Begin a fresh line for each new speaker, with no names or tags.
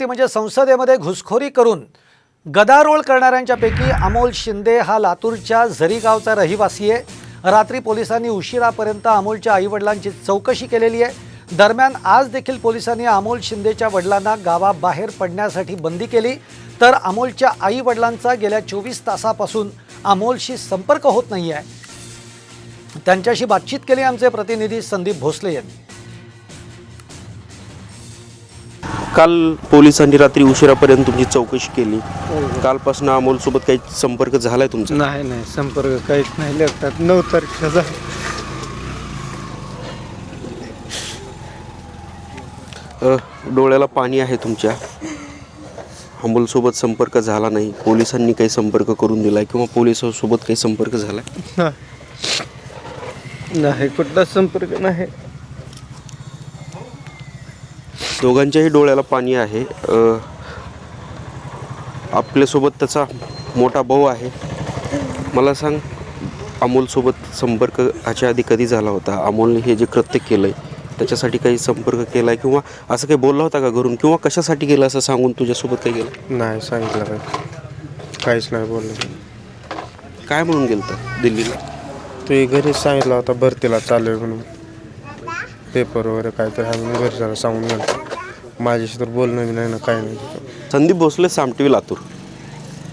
ती म्हणजे संसदेमध्ये घुसखोरी करून गदारोळ करणाऱ्यांच्यापैकी अमोल शिंदे हा लातूरच्या झरीगावचा रहिवासी आहे. रात्री पोलिसांनी उशिरापर्यंत अमोलच्या आईवडिलांची चौकशी केलेली आहे. दरम्यान आज देखील पोलिसांनी अमोल शिंदेच्या वडिलांना गावाबाहेर पडण्यासाठी बंदी केली. तर अमोलच्या आईवडिलांचा गेल्या चोवीस तासापासून अमोलशी संपर्क होत नाही आहे त्यांच्याशी बातचीत केली आमचे प्रतिनिधी संदीप भोसले यांनी.
काल पोलिसांनी रात्री उशिरापर्यंत तुमची चौकशी केली. कालपासून अमोल सोबत काही संपर्क झालाय तुमचा?
नाही नाही. संपर्क काहीच नाही. लक्षात नऊ तारखेचा
अ, डोळ्याला पाणी आहे तुमच्या? अमोल सोबत संपर्क झाला नाही. पोलिसांनी काही संपर्क करून दिलाय किंवा पोलिसांसोबत काही संपर्क झालाय?
नाही कुठला संपर्क नाही.
दोघांच्याही डोळ्याला पाणी आहे. आपल्यासोबत त्याचा मोठा भाऊ आहे. मला सांग अमोलसोबत संपर्क ह्याच्या आधी कधी झाला होता? अमोलने हे जे कृत्य केलं आहे त्याच्यासाठी काही संपर्क केला आहे किंवा असं काही बोलला होता का घरून? किंवा कशासाठी गेलं असं सांगून तुझ्यासोबत काही गेलं?
नाही सांगितलं काय काहीच नाही बोललं.
काय म्हणून गेलं होतं दिल्लीला?
ते घरीच सांगितलं होता भरतीला चालू आहे म्हणून. पेपर वगैरे आहे म्हणून घरी सांगून गेलं माझ्याशी तर बोलणं बी नाही ना काय नाही.
संदीप भोसले सामटीवी लातूर.